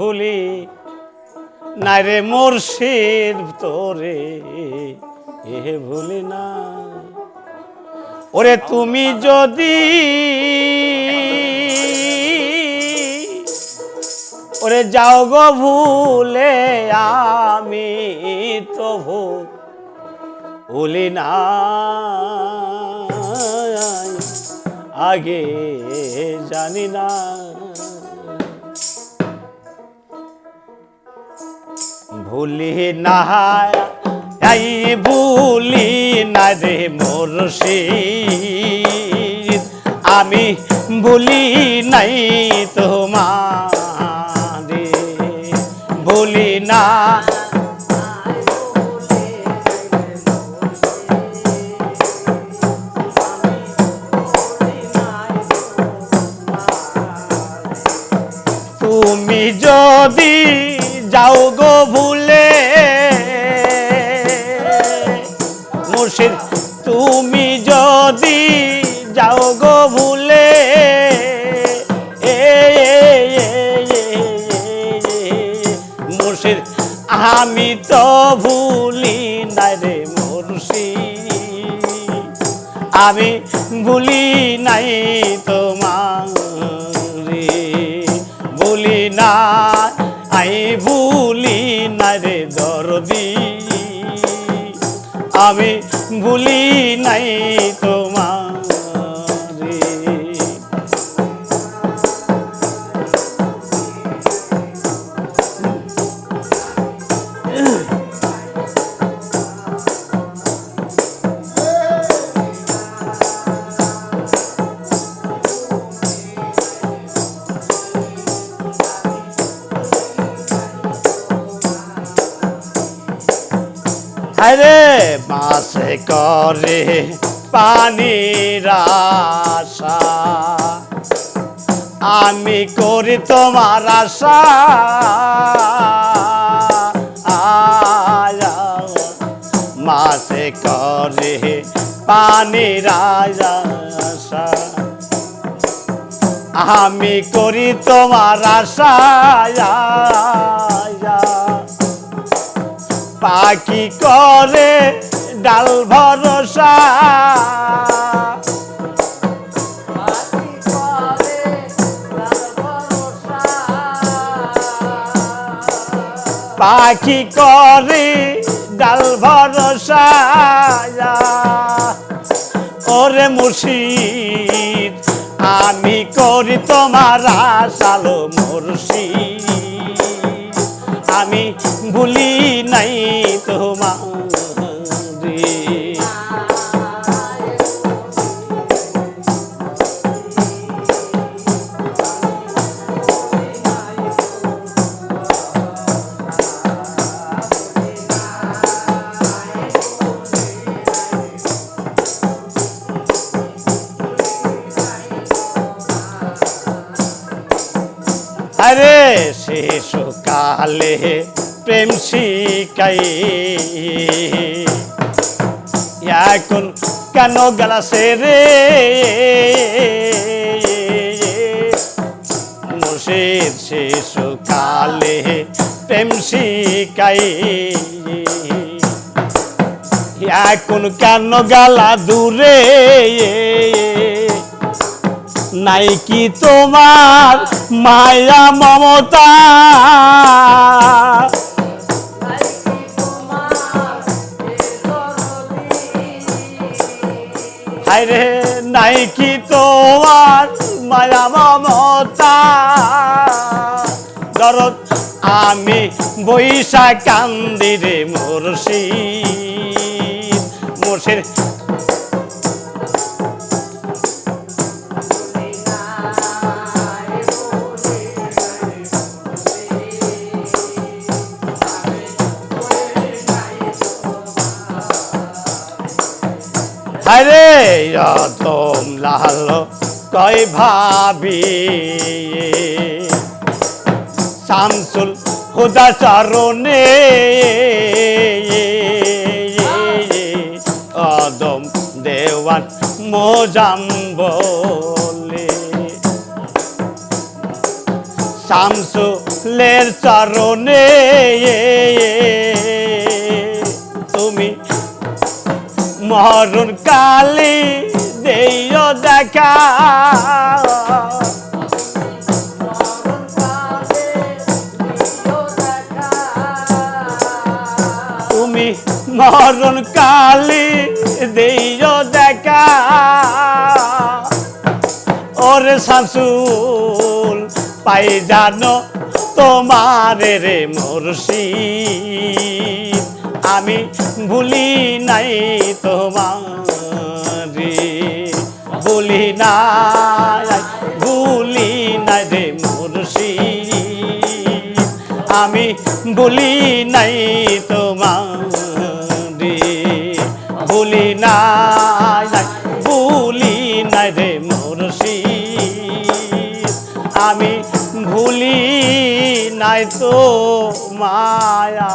ভুলি, নাই রে মুর্শিদ তোরে, এ ভুলি না। ওরে তুমি যদি ওরে যাও গো ভুলে, আমি তো ভুলি না। আগে জানি না। ভুলি না ভুলি না রে মুর্শিদ। আমি ভুলি নাই তোমারে, ভুলি না। তুমি যদি যাও গো ভুলে ভুলি না রে আমি ভুলি নাই তোমার, ভুলি না আই ভুলি না রে দরদি। আমি ভুলি নাই তোমার মাসে করে পানির আশা। আমি করি তোমার আশা। মাসে করে পানির আশা। আমি করি তোমার আশা। পাখি করে ডাল ভরসা। পাখি করে ডাল ভরসা। ওরে মুর্শিদ, আমি করি তোমার আশালো মুর্শিদ। আমি ভুলি আরে শিশুকালে প্রেম শিকাই এখন কেন গেলাসে রে? মুর্শিদ শিশুকালে প্রেম শিকাই এখন কেন গেলা দূরে? নাই কি তোমার মায়া মমতা। হায়রে নাই কি তোমার মায়া মমতা। দরদ, আমি বৈশা কান্দি রে মুর্শিদ মুর্শিদ আরে রতম লাল কয় ভাবি? শামসুল হুদা চরণে অদম দেওয়ান মোজাম বলে। শামসুলের চরণে মরণ কালি দেইও দেখা। তুমি মরণ কালি দেইও দেখা। ওরে শামসুল, পাই জানো তোমার রে মুর্শিদ। আমি ভুলি নাই তোমারে। ভুলি নাই ভুলি নাই রে মুর্শিদ। আমি ভুলি নাই তোমারে। ভুলি নাই ভুলি নাই রে মুর্শিদ। আমি ভুলি নাই তো মায়া